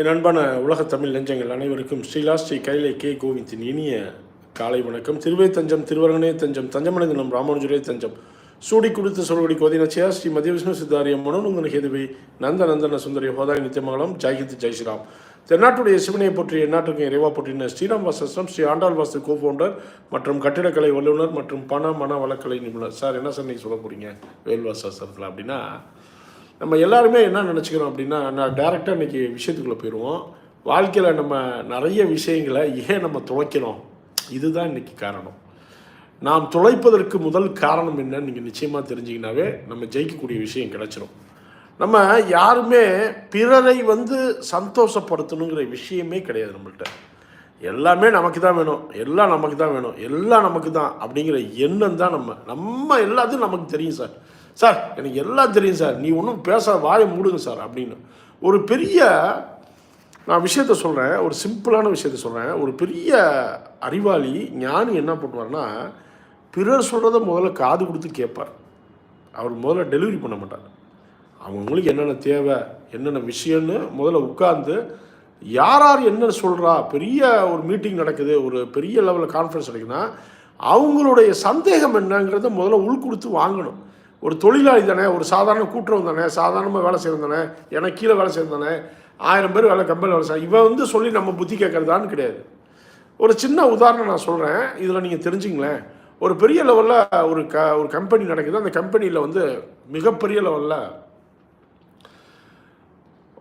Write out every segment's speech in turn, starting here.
என் அன்பான உலகத் தமிழ் நெஞ்சங்கள் அனைவருக்கும் ஸ்ரீலா ஸ்ரீ கைலை கே கோவிந்தின் இனிய காலை வணக்கம். திருவே தஞ்சம் திருவரங்கனே தஞ்சம் தஞ்சமடைந்தனம் ராமானுஜரே தஞ்சம். சூடி குறித்து சொல்வடி கோதினச்சியா ஸ்ரீ மதிய விஷ்ணு சித்தாரிய மனோநந்தன ஹேதுவை நந்த நந்தன சுந்தரி ஹோதாய் நித்தியமங்கலம் ஜெய்ஹித் ஜெய் ஸ்ரீராம். தென்னாட்டுடைய சிவனையை போற்றி எந்நாட்டுக்கும் இறைவா போற்றின ஸ்ரீராம் வாசஸ்ரம் ஸ்ரீ ஆண்டாள் வாசு கோ ஃபவுண்டர் மற்றும் கட்டிடக்கலை வல்லுநர் மற்றும் பண மன வழக்கலை நிபுணர். சார் என்ன சார் நீங்கள் சொல்ல போகிறீங்க வேல்வாசாஸ்திரத்தில் அப்படின்னா நம்ம எல்லாருமே என்ன நினச்சிக்கிறோம் அப்படின்னா நான் டேரெக்டாக இன்றைக்கி விஷயத்துக்குள்ளே போயிடுவோம் வாழ்க்கையில் நம்ம நிறைய விஷயங்களை ஏன் நம்ம துளைக்கிறோம்? இதுதான் இன்றைக்கி காரணம். நாம் துளைப்பதற்கு முதல் காரணம் என்னன்னு நீங்கள் நிச்சயமாக தெரிஞ்சிங்கனாவே நம்ம ஜெயிக்கக்கூடிய விஷயம் கிடச்சிரும். நம்ம யாருமே பிறரை வந்து சந்தோஷப்படுத்தணுங்கிற விஷயமே கிடையாது நம்மள்ட்ட. எல்லாமே நமக்கு தான் வேணும். எல்லாம் நமக்கு தான் வேணும். எல்லாம் நமக்கு தான் அப்படிங்கிற எண்ணம் தான் நம்ம. நம்ம எல்லாத்தையும் நமக்கு தெரியும் சார். சார் எனக்கு எல்லாம் தெரியும் சார். நீ ஒன்றும் பேச வாயை மூடுங்க சார் அப்படின்னு. ஒரு பெரிய நான் விஷயத்த சொல்கிறேன் ஒரு சிம்பிளான விஷயத்த சொல்கிறேன் ஒரு பெரிய அறிவாளி ஞானி என்ன பண்ணுவார்னா பிறர் சொல்கிறத முதல்ல காது கொடுத்து கேட்பார். அவர் முதல்ல டெலிவரி பண்ண மாட்டார். அவங்களுக்கு என்னென்ன தேவை என்னென்ன விஷயம்னு முதல்ல உட்கார்ந்து யார் யார் என்ன சொல்கிறா பெரிய ஒரு மீட்டிங் நடக்குது ஒரு பெரிய லெவலில் கான்ஃபரன்ஸ் நடக்குதுன்னா அவங்களுடைய சந்தேகம் என்னங்கிறத முதல்ல உள் கொடுத்து வாங்கணும். ஒரு தொழிலாளி தானே ஒரு சாதாரண கூட்டுறவு தானே சாதாரணமாக வேலை செய்யறதானே எனக்கு கீழே வேலை செய்யறதானே ஆயிரம் பேர் வேலை கம்பெனியில் வேலை செய்ய இவன் வந்து சொல்லி நம்ம புத்தி கேட்கறதான்னு கிடையாது. ஒரு சின்ன உதாரணம் நான் சொல்கிறேன் இதில் நீங்கள் தெரிஞ்சுங்களேன். ஒரு பெரிய லெவலில் ஒரு க ஒரு கம்பெனி நடக்குது அந்த கம்பெனியில் வந்து மிகப்பெரிய லெவலில்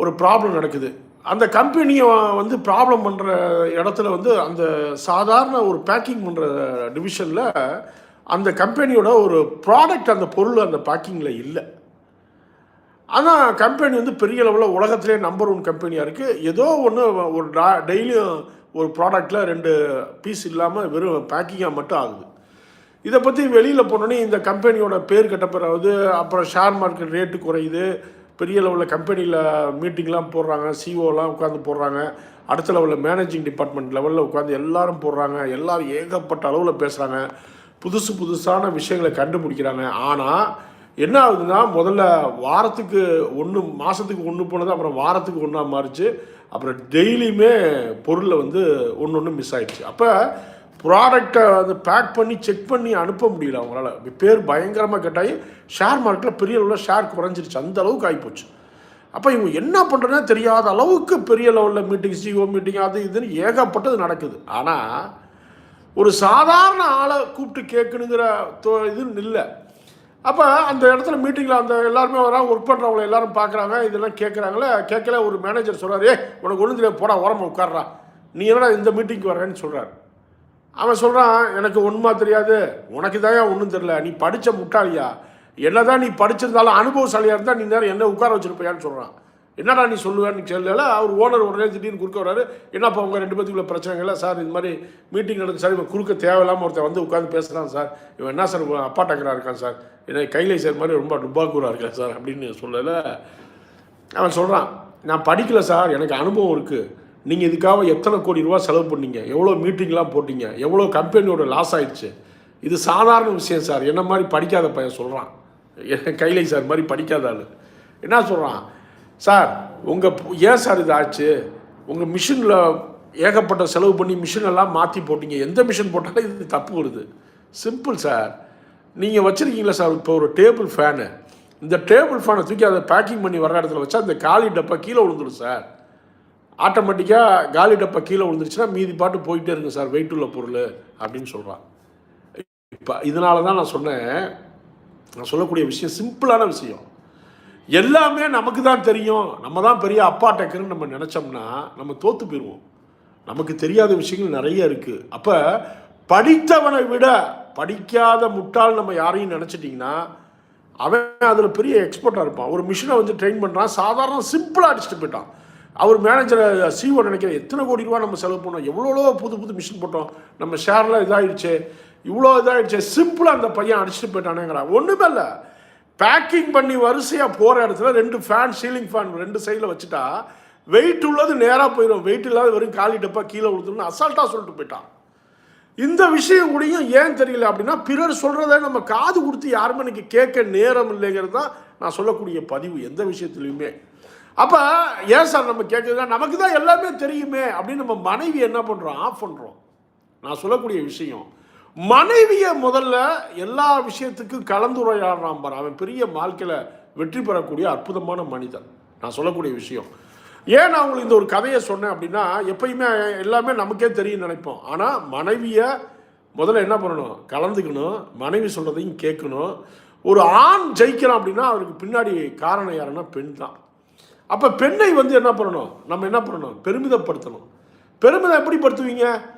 ஒரு ப்ராப்ளம் நடக்குது. அந்த கம்பெனியை வந்து ப்ராப்ளம் பண்ணுற இடத்துல வந்து அந்த சாதாரண ஒரு பேக்கிங் பண்ணுற டிவிஷனில் அந்த கம்பெனியோட ஒரு ப்ராடக்ட் அந்த பொருள் அந்த பேக்கிங்கில் இல்லை. ஆனால் கம்பெனி வந்து பெரிய அளவில் உலகத்திலே நம்பர் ஒன் கம்பெனியாக இருக்குது ஏதோ ஒன்று ஒரு டா டெய்லியும் ஒரு ப்ராடக்டில் ரெண்டு பீஸ் இல்லாமல் வெறும் பேக்கிங்காக மட்டும் ஆகுது. இதை பற்றி வெளியில் போனோன்னே இந்த கம்பெனியோட பேர் கெட்ட பிறகு அப்புறம் ஷேர் மார்க்கெட் ரேட்டு குறையுது. பெரிய லெவலில் கம்பெனியில் மீட்டிங்லாம் போடுறாங்க சிஓலாம் உட்காந்து போடுறாங்க. அடுத்த லெவலில் மேனேஜிங் டிபார்ட்மெண்ட் லெவலில் உட்காந்து எல்லாரும் போடுறாங்க. எல்லோரும் ஏகப்பட்ட அளவில் பேசுகிறாங்க புதுசு புதுசான விஷயங்களை கண்டுபிடிக்கிறாங்க. ஆனால் என்ன ஆகுதுன்னா முதல்ல வாரத்துக்கு ஒன்று மாதத்துக்கு ஒன்று போனது அப்புறம் வாரத்துக்கு ஒன்றா மாறிச்சு. அப்புறம் டெய்லியுமே பொருளில் வந்து ஒன்று ஒன்று மிஸ் ஆகிடுச்சு அப்போ ப்ராடக்டை வந்து பேக் பண்ணி செக் பண்ணி அனுப்ப முடியல அவங்களால. பேர் பயங்கரமாக கட்டாயி ஷேர் மார்க்கெட்டில் பெரிய அளவில் ஷேர் குறைஞ்சிருச்சு. அந்த அளவுக்கு ஆகிப்போச்சு அப்போ இவங்க என்ன பண்ணுறதுன்னா தெரியாத அளவுக்கு பெரிய லெவலில் மீட்டிங் சிஓ மீட்டிங் அது இதுன்னு ஏகப்பட்டது நடக்குது. ஆனால் ஒரு சாதாரண ஆளை கூப்பிட்டு கேட்கணுங்கிற தோ- இது இல்லை அப்போ அந்த இடத்துல மீட்டிங்கில் அந்த எல்லாருமே வராங்க ஒர்க் பண்ணுறவங்கள எல்லாரும் பார்க்குறாங்க இதெல்லாம் கேட்குறாங்களே கேட்கல ஒரு மேனேஜர் சொல்கிறார் ஏ உனக்கு ஒன்றும் தெரியாது போடா உரமா உட்கார்றா. நீ என்னடா இந்த மீட்டிங்க்கு வரேன்னு சொல்கிறார் அவன் சொல்கிறான் எனக்கு ஒன்றுமா தெரியாது உனக்கு தான் ஒன்றும் தெரில நீ படித்த முட்டாளியா? என்னதான் நீ படிச்சிருந்தாலும் அனுபவசாலியாக இருந்தால் நீ நேரம் என்ன உட்கார வச்சிருப்பியான்னு சொல்கிறான் என்னடா நீ சொல்லுவேன்னு சொல்லல அவர் ஓனர் உடனே திடீர்னு குறுக்க வராரு என்னப்பா உங்கள் ரெண்டு பேத்துக்குள்ள பிரச்சனைகள்? சார் இது மாதிரி மீட்டிங் நடந்து சார் இவன் குறுக்க தேவையில்லாமல் ஒருத்தன் வந்து உட்காந்து பேசுகிறான் சார். இவன் என்ன சார் உங்கள் அப்பா டக்கராக இருக்கான் சார். என்ன கைலை சார் மாதிரி ரொம்ப டுபாக்கூராக இருக்கான் சார் அப்படின்னு சொல்லலை. அவன் சொல்கிறான் நான் படிக்கல சார் எனக்கு அனுபவம் இருக்குது நீங்கள் இதுக்காக எத்தனை கோடி ரூபா செலவு பண்ணீங்க? எவ்வளோ மீட்டிங்லாம் போட்டீங்க? எவ்வளோ கம்பெனியோட லாஸ் ஆயிடுச்சு? இது சாதாரண விஷயம் சார். என்ன மாதிரி படிக்காத பையன் சொல்கிறான் கைலை சார் மாதிரி படிக்காத ஆள். என்ன சொல்கிறான் சார் உங்கள் ஏன் சார் இது ஆச்சு? உங்கள் மிஷினில் ஏகப்பட்ட செலவு பண்ணி மிஷினெல்லாம் மாற்றி போட்டீங்க. எந்த மிஷின் போட்டாலும் இது தப்பு வருது. Simple sir. நீங்கள் வச்சுருக்கீங்களா சார் இப்போ ஒரு டேபிள் ஃபேனு. இந்த டேபிள் ஃபேனை தூக்கி அதை பேக்கிங் பண்ணி வர இடத்துல வச்சா அந்த காலி டப்பா கீழே விழுந்துடும் சார். ஆட்டோமேட்டிக்காக காலி டப்பா கீழே விழுந்துருச்சுன்னா மீதி பாட்டு போயிட்டே இருங்க சார் வெயிட் உள்ள பொருள் அப்படின்னு சொல்கிறான் இப்போ இதனால தான் நான் சொன்னேன். நான் சொல்லக்கூடிய விஷயம் சிம்பிளான விஷயம். எல்லாமே நமக்கு தான் தெரியும். நம்ம தான் பெரிய அப்பா டக்குன்னு நம்ம நினச்சோம்னா நம்ம தோற்று போயிடுவோம் நமக்கு தெரியாத விஷயங்கள் நிறைய இருக்குது அப்போ படித்தவனை விட படிக்காத முட்டாள் நம்ம யாரையும் நினச்சிட்டிங்கன்னா அவன் அதில் பெரிய எக்ஸ்பர்ட்டாக இருப்பான். ஒரு மிஷினை வந்து ட்ரெயின் பண்ணுறான் சாதாரண சிம்பிளாக அடிச்சுட்டு போயிட்டான். அவர் மேனேஜர் சிஓ நினைக்கிற எத்தனை கோடி ரூபா நம்ம செலவு பண்ணோம். எவ்வளோ புது புது மிஷின் போட்டோம். நம்ம ஷேர்லாம் இதாகிடுச்சு இவ்வளோ இதாகிடுச்சு சிம்பிளாக அந்த பையன் அடிச்சுட்டு போயிட்டானேங்கிறான். ஒன்றுமே இல்லை. பேக்கிங் பண்ணி வரிசையாக போகிற இடத்துல ரெண்டு ஃபேன் சீலிங் ஃபேன் ரெண்டு சைடில் வச்சுட்டா வெயிட் உள்ளது நேராக போயிடும் வெயிட் இல்லாத வெறும் காலி டப்பா கீழே விழுந்துருன்னு அசால்ட்டாக சொல்லிட்டு போயிட்டான். இந்த விஷயம் கூடயும் ஏன் தெரியல அப்படின்னா பிறர் சொல்கிறத நம்ம காது கொடுத்து யாருமே இன்றைக்கி கேட்க நேரம் இல்லைங்கிறது தான் நான் சொல்லக்கூடிய பதிவு எந்த விஷயத்துலையுமே. அப்போ ஏன் சார் நம்ம கேட்குறதுனா நமக்கு தான் எல்லாமே தெரியுமே அப்படின்னு நம்ம மனைவி என்ன பண்ணுறோம் ஆஃப் பண்ணுறோம் நான் சொல்லக்கூடிய விஷயம் மனைவியை முதல்ல எல்லா விஷயத்துக்கும் கலந்துரையாடுறான் பாரு. அவன் பெரிய வாழ்க்கையில் வெற்றி பெறக்கூடிய அற்புதமான மனிதன். நான் சொல்லக்கூடிய விஷயம். ஏன் நான் உங்களுக்கு இந்த ஒரு கதையை சொன்னேன் அப்படின்னா எப்பயுமே எல்லாமே நமக்கே தெரியும் நினைப்போம். ஆனால் மனைவியை முதல்ல என்ன பண்ணணும்? கலந்துக்கணும். மனைவி சொல்கிறதையும் கேட்கணும். ஒரு ஆண் ஜெயிக்கிறான் அப்படின்னா அவருக்கு பின்னாடி காரணம் யாருன்னா பெண் தான். அப்போ பெண்ணை வந்து என்ன பண்ணணும்? நம்ம என்ன பண்ணணும்? பெருமிதப்படுத்தணும். பெருமிதம் எப்படி படுத்துவீங்க?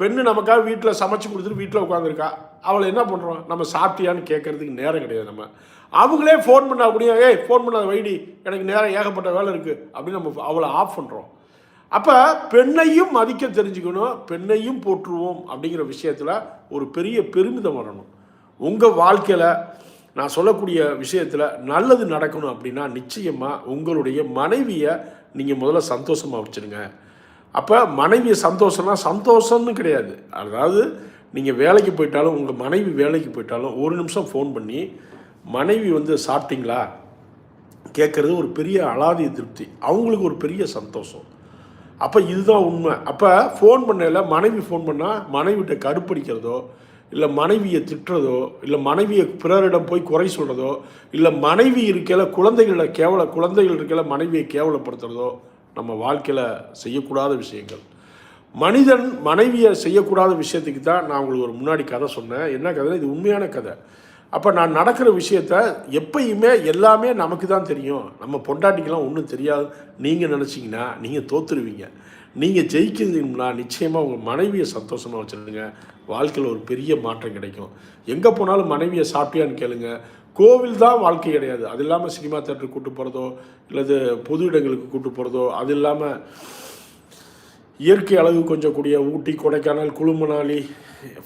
பெண்ணு நமக்காக வீட்டில் சமைச்சு கொடுத்துட்டு வீட்டில் உட்காந்துருக்கா. அவளை என்ன பண்ணுறோம் நம்ம சாப்பிட்டியான்னு கேட்கறதுக்கு நேரம் கிடையாது நம்ம. அவங்களே ஃபோன் பண்ணா கூடிய ஏய் ஃபோன் பண்ணாத வைடி எனக்கு நேரம் ஏகப்பட்ட வேலை இருக்குது அப்படின்னு நம்ம அவளை ஆஃப் பண்ணுறோம் அப்போ பெண்ணையும் மதிக்க தெரிஞ்சுக்கணும் பெண்ணையும் போற்றுவோம் அப்படிங்கிற விஷயத்தில் ஒரு பெரிய பெருமிதம் வரணும். உங்கள் வாழ்க்கையில் நான் சொல்லக்கூடிய விஷயத்தில் நல்லது நடக்கணும் அப்படின்னா நிச்சயமாக உங்களுடைய மனைவியை நீங்கள் முதல்ல சந்தோஷமாக வச்சுருங்க. அப்போ மனைவி சந்தோஷம்னா சந்தோஷம்னு கிடையாது. அதாவது நீங்கள் வேலைக்கு போயிட்டாலும் உங்கள் மனைவி வேலைக்கு போயிட்டாலும் ஒரு நிமிஷம் ஃபோன் பண்ணி மனைவி வந்து சாப்பிட்டீங்களா? கேட்குறது ஒரு பெரிய அலாதி திருப்தி. அவங்களுக்கு ஒரு பெரிய சந்தோஷம். அப்போ இதுதான் உண்மை. அப்போ ஃபோன் பண்ணல மனைவி ஃபோன் பண்ணால் மனைவிட்ட கருப்படிக்கிறதோ இல்லை மனைவியை திட்டுறதோ இல்லை மனைவியை பிறரிடம் போய் குறை சொல்கிறதோ இல்லை மனைவி இருக்கையில் குழந்தைகளை கேவல குழந்தைகள் இருக்கையில் மனைவியை கேவலப்படுத்துறதோ நம்ம வாழ்க்கையில் செய்யக்கூடாத விஷயங்கள். மனிதன் மனைவியை செய்யக்கூடாத விஷயத்துக்கு தான் நான் உங்களுக்கு ஒரு முன்னாடி கதை சொன்னேன். என்ன கதை இது உண்மையான கதை. அப்போ நான் நடக்கிற விஷயத்த எப்பயுமே எல்லாமே நமக்கு தான் தெரியும். நம்ம பொண்டாட்டிக்கெல்லாம் ஒன்றும் தெரியாது. நீங்கள் நினச்சிங்கன்னா நீங்கள் தோத்துருவீங்க. நீங்கள் ஜெயிக்கிறதுனா நிச்சயமாக உங்கள் மனைவியை சந்தோஷமாக வச்சுருங்க. வாழ்க்கையில் ஒரு பெரிய மாற்றம் கிடைக்கும். எங்கே போனாலும் மனைவியை சாப்பிட்டியான்னு கேளுங்க. கோவில் தான் வாழ்க்கை கிடையாது. அது இல்லாமல் சினிமா தேட்டருக்கு கூட்டு போகிறதோ இல்லது பொது இடங்களுக்கு கூட்டு போகிறதோ அது இல்லாமல் இயற்கை அழகு கொஞ்சம் கூடிய ஊட்டி கொடைக்கானல் குழுமணாலி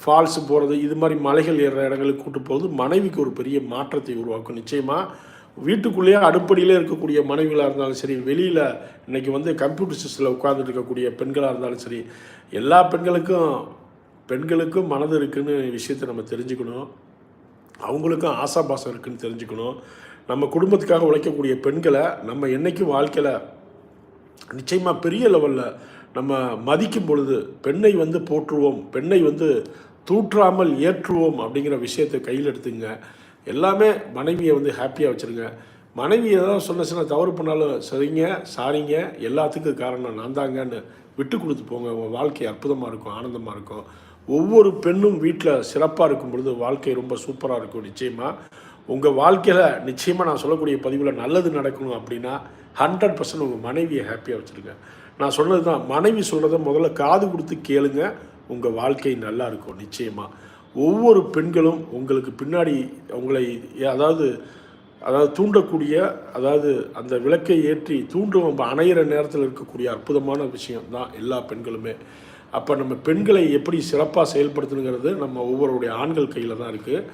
ஃபால்ஸ் போகிறது இது மாதிரி மலைகள் ஏறுற இடங்களுக்கு கூட்டு போகிறது மனைவிக்கு ஒரு பெரிய மாற்றத்தை உருவாக்கும். நிச்சயமாக வீட்டுக்குள்ளேயே அடுப்படியிலே இருக்கக்கூடிய மனைவிகளாக இருந்தாலும் சரி வெளியில் இன்றைக்கி வந்து கம்ப்யூட்டர் சிஸ்டத்தில் உட்கார்ந்துட்டு இருக்கக்கூடிய பெண்களாக இருந்தாலும் சரி எல்லா பெண்களுக்கும் பெண்களுக்கும் மனது இருக்குன்னு விஷயத்தை நம்ம தெரிஞ்சுக்கணும். அவங்களுக்கும் ஆசாபாசம் இருக்குன்னு தெரிஞ்சுக்கணும். நம்ம குடும்பத்துக்காக உழைக்கக்கூடிய பெண்களை நம்ம என்றைக்கும் வாழ்க்கையில் நிச்சயமாக பெரிய லெவலில் நம்ம மதிக்கும் பொழுது பெண்ணை வந்து போற்றுவோம் பெண்ணை வந்து தூற்றாமல் ஏற்றுவோம் அப்படிங்கிற விஷயத்தை கையில் எடுத்துங்க. எல்லாமே மனைவியை வந்து ஹாப்பியாக வச்சுருங்க. மனைவி ஏதாவது சொன்ன சின்ன தவறு பண்ணாலும் சரிங்க சாரிங்க எல்லாத்துக்கும் காரணம் நான் தாங்கன்னு விட்டு கொடுத்து போங்க. உங்கள் வாழ்க்கை அற்புதமாக இருக்கும் ஆனந்தமாக இருக்கும். ஒவ்வொரு பெண்ணும் வீட்டில் சிறப்பாக இருக்கும் பொழுது வாழ்க்கை ரொம்ப சூப்பராக இருக்கும் நிச்சயமாக உங்கள் வாழ்க்கையில் நிச்சயமாக நான் சொல்லக்கூடிய பதிவில் நல்லது நடக்கணும் அப்படின்னா ஹண்ட்ரட் பர்சன்ட் உங்கள் மனைவியை ஹாப்பியாக வச்சுருங்க. நான் சொன்னது தான் மனைவி சொல்கிறத முதல்ல காது கொடுத்து கேளுங்க. உங்கள் வாழ்க்கை நல்லா இருக்கும் நிச்சயமாக ஒவ்வொரு பெண்களும் உங்களுக்கு பின்னாடி உங்களை அதாவது அதாவது தூண்டக்கூடிய அதாவது அந்த விளக்கை ஏற்றி தூண்டும் அணையிற நேரத்தில் இருக்கக்கூடிய அற்புதமான விஷயம் தான் எல்லா பெண்களுமே. அப்போ நம்ம பெண்களை எப்படி சிறப்பாக செயல்படுத்தணுங்கிறது நம்ம ஒவ்வொருடைய ஆண்கள் கையில் தான் இருக்குது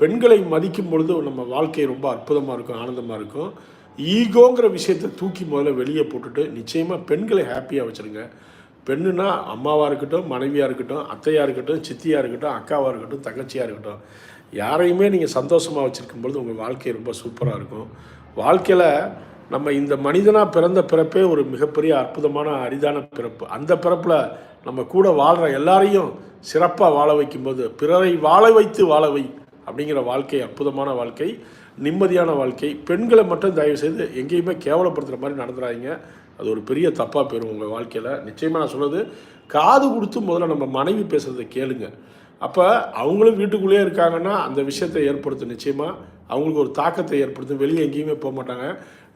பெண்களை மதிக்கும் பொழுது நம்ம வாழ்க்கை ரொம்ப அற்புதமாக இருக்கும் ஆனந்தமாக இருக்கும். ஈகோங்கிற விஷயத்தை தூக்கி முதல்ல வெளியே போட்டுட்டு நிச்சயமாக பெண்களை ஹாப்பியாக வச்சுருங்க. பெண்ணுனா அம்மாவாக இருக்கட்டும் மனைவியாக இருக்கட்டும் அத்தையாக இருக்கட்டும் சித்தியாக இருக்கட்டும் அக்காவாக இருக்கட்டும் தங்கச்சியாக இருக்கட்டும் யாரையுமே நீங்கள் சந்தோஷமாக வச்சுருக்கும் பொழுது உங்கள் வாழ்க்கை ரொம்ப சூப்பராக இருக்கும். வாழ்க்கையில் நம்ம இந்த மனிதனாக பிறந்த பிறப்பே ஒரு மிகப்பெரிய அற்புதமான அரிதான பிறப்பு. அந்த பிறப்பில் நம்ம கூட வாழ்கிற எல்லாரையும் சிறப்பாக வாழ வைக்கும்போது பிறரை வாழ வைத்து வாழ வை அப்படிங்கிற வாழ்க்கை அற்புதமான வாழ்க்கை நிம்மதியான வாழ்க்கை. பெண்களை மட்டும் தயவு செய்து எங்கேயுமே கேவலப்படுத்துகிற மாதிரி நடந்துடாதீங்க அது ஒரு பெரிய தப்பாக போயிடும் உங்கள் வாழ்க்கையில். நிச்சயமாக நான் சொல்கிறது காது கொடுத்து முதல்ல நம்ம மனைவி பேசுகிறத கேளுங்க. அப்போ அவங்களும் வீட்டுக்குள்ளேயே இருக்காங்கன்னா அந்த விஷயத்தை ஏற்படுத்தும். நிச்சயமாக அவங்களுக்கு ஒரு தாக்கத்தை ஏற்படுத்தும். வெளியே எங்கேயுமே போக மாட்டாங்க.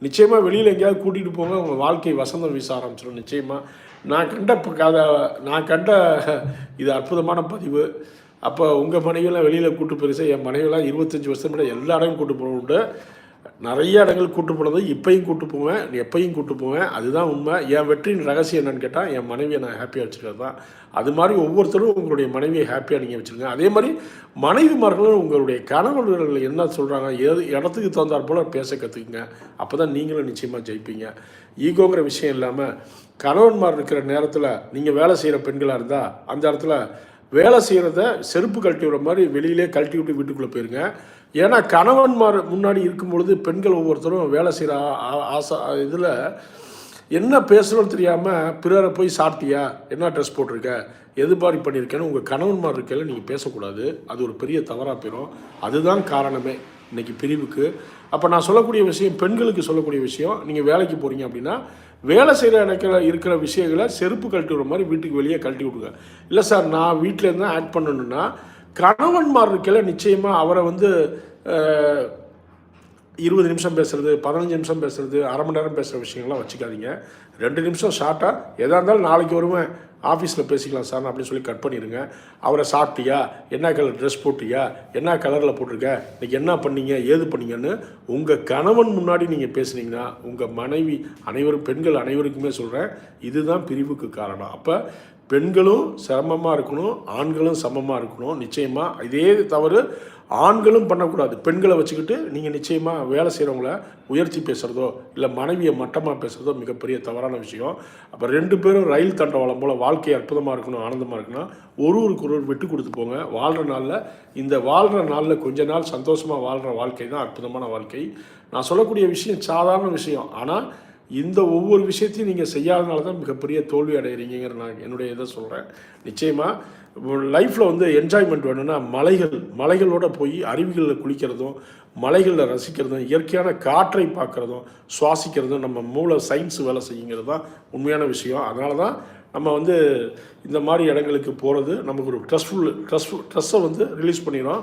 நிச்சயமாக வெளியில் எங்கேயாவது கூட்டிகிட்டு போங்க உங்கள் வாழ்க்கை வசந்தம் வீச ஆரம்பிச்சிடும் நிச்சயமாக நான் கண்ட கதை நான் கண்ட இது அற்புதமான பதிவு. அப்போ உங்கள் மனைவியெல்லாம் வெளியில் கூட்டு பெருசாக என் மனைவியெல்லாம் இருபத்தஞ்சி வருஷம் முன்னாடி எல்லா இடமும் கூட்டு போகணுண்டு நிறைய இடங்கள் கூட்டு போனது இப்பையும் கூட்டு போவேன் எப்பையும் கூட்டு போவேன். அதுதான் உண்மை. என் வெற்றியின் ரகசியம் என்னன்னு கேட்டால் என் மனைவியை நான் ஹாப்பியாக வச்சுருக்கிறது தான். அது மாதிரி ஒவ்வொருத்தரும் உங்களுடைய மனைவியை ஹாப்பியாக நீங்கள் வச்சுருங்க. அதே மாதிரி மனைவிமார்களும் உங்களுடைய கணவர்கள் என்ன சொல்கிறாங்க எது இடத்துக்கு தகுந்தாற் போல் பேச கற்றுக்குங்க அப்போ தான் நீங்களும் நிச்சயமாக ஜெயிப்பீங்க. ஈகோங்கிற விஷயம் இல்லாமல் கணவன்மார் இருக்கிற நேரத்தில் நீங்கள் வேலை செய்கிற பெண்களாக இருந்தால் அந்த இடத்துல வேலை செய்கிறத செருப்பு கழட்டி விடுற மாதிரி வெளியிலே கழட்டி விட்டு வீட்டுக்குள்ளே போயிருங்க. ஏன்னா கணவன்மார் முன்னாடி இருக்கும் பொழுது பெண்கள் ஒவ்வொருத்தரும் வேலை செய்கிற ஆசை இதில் என்ன பேசணும்னு தெரியாமல் பிறரை போய் சாப்பிட்டியா? என்ன ட்ரெஸ் போட்டிருக்க? எது மாதிரி பண்ணியிருக்கேன்னு உங்கள் கணவன்மார் இருக்கையில் நீங்கள் பேசக்கூடாது. அது ஒரு பெரிய தவறாக போயிடும் அதுதான் காரணமே இன்றைக்கி பிரிவுக்கு. அப்போ நான் சொல்லக்கூடிய விஷயம் பெண்களுக்கு சொல்லக்கூடிய விஷயம் நீங்கள் வேலைக்கு போகிறீங்க அப்படின்னா வேலை செய்கிற இடத்துல இருக்கிற விஷயங்களை செருப்பு கழட்டி விடுற மாதிரி வீட்டுக்கு வெளியே கழட்டி விடுங்க இல்லை சார் நான் வீட்டில் இருந்து ஆட் பண்ணணுன்னா கணவன்மார் இருக்கல நிச்சயமாக அவரை வந்து இருபது நிமிஷம் பேசுறது பதினஞ்சு நிமிஷம் பேசுறது அரை மணி நேரம் பேசுகிற விஷயங்கள்லாம் வச்சுக்காதீங்க. ரெண்டு நிமிஷம் ஷார்ட்டாக எதாக இருந்தாலும் நாளைக்கு வருவேன் ஆஃபீஸில் பேசிக்கலாம் சார் அப்படின்னு சொல்லி கட் பண்ணிடுங்க. அவரை சாப்பிட்டியா? என்ன கலர் ட்ரெஸ் போட்டியா? என்ன கலரில் போட்டிருக்க? இன்னைக்கு என்ன பண்ணீங்க? ஏது பண்ணீங்கன்னு உங்கள் கணவன் முன்னாடி நீங்கள் பேசுனீங்கன்னா உங்கள் மனைவி அனைவரும் பெண்கள் அனைவருக்குமே சொல்கிறேன் இதுதான் பிரிவுக்கு காரணம். அப்போ பெண்களும் சிரமமாக இருக்கணும் ஆண்களும் சமமாக இருக்கணும் நிச்சயமாக இதே தவறு ஆண்களும் பண்ணக்கூடாது. பெண்களை வச்சுக்கிட்டு நீங்கள் நிச்சயமாக வேலை செய்கிறவங்கள உயர்த்தி பேசுகிறதோ இல்லை மனைவியை மட்டமாக பேசுகிறதோ மிகப்பெரிய தவறான விஷயம். அப்போ ரெண்டு பேரும் ரயில் தண்டவாளம் போல் வாழ்க்கை அற்புதமாக இருக்கணும் ஆனந்தமாக இருக்கணும் ஒருவருக்கு ஒருவர் விட்டு கொடுத்து போங்க. வாழ்கிற நாளில் இந்த வாழ்கிற நாளில் கொஞ்ச நாள் சந்தோஷமாக வாழ்கிற வாழ்க்கை தான் அற்புதமான வாழ்க்கை. நான் சொல்லக்கூடிய விஷயம் சாதாரண விஷயம். ஆனால் இந்த ஒவ்வொரு விஷயத்தையும் நீங்கள் செய்யாதனால தான் மிகப்பெரிய தோல்வி அடைகிறீங்கிற நான் என்னுடைய இதை சொல்கிறேன் நிச்சயமாக லைஃப்பில் வந்து என்ஜாய்மெண்ட் வேணும்னா மலைகள் மலைகளோட போய் அருவிகளில் குளிக்கிறதும் மலைகளில் ரசிக்கிறதும் இயற்கையான காற்றை பார்க்குறதும் சுவாசிக்கிறதும் நம்ம மூளை சயின்ஸ் வேலை செய்யுங்கிறது தான் உண்மையான விஷயம். அதனால தான் நம்ம வந்து இந்த மாதிரி இடங்களுக்கு போகிறது நமக்கு ஒரு ட்ரெஸ்ஃபுல் ட்ரெஸ்ஃபுல் ட்ரெஸ்ஸை வந்து ரிலீஸ் பண்ணிடும்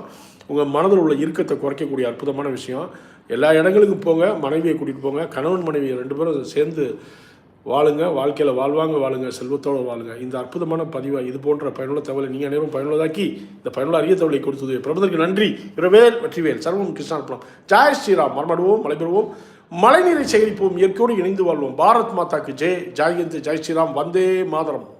உங்கள் மனதில் உள்ள இறுக்கத்தை குறைக்கக்கூடிய அற்புதமான விஷயம். எல்லா இடங்களுக்கும் போங்க மனைவியை கூட்டிகிட்டு போங்க கணவன் மனைவி ரெண்டு பேரும் சேர்ந்து வாழுங்க வாழ்க்கையில் வாழ்வாங்க வாழுங்க செல்வத்தோடு வாழுங்க. இந்த அற்புதமான பதிவாக இது போன்ற பயனுள்ள தகவலை நீங்கள் அனைவரும் பயனுள்ளதாக்கி இந்த பயனுள்ள அரிய தகவலை கொடுத்தது. பிரபந்தருக்கு நன்றி. இரவேல் வெற்றிவேல். சர்வம் கிருஷ்ணார்ப்பணம் ஜாய் ஸ்ரீராம். மரமாடுவோம் மலைபெறுவோம். மழைநீரை சேகரிப்போம். இயற்கையோடு இணைந்து வாழ்வோம். பாரத் மாதாக்கு ஜெய் ஜாய்ஹிந்த் ஜெய் ஸ்ரீராம். வந்தே மாதரம்.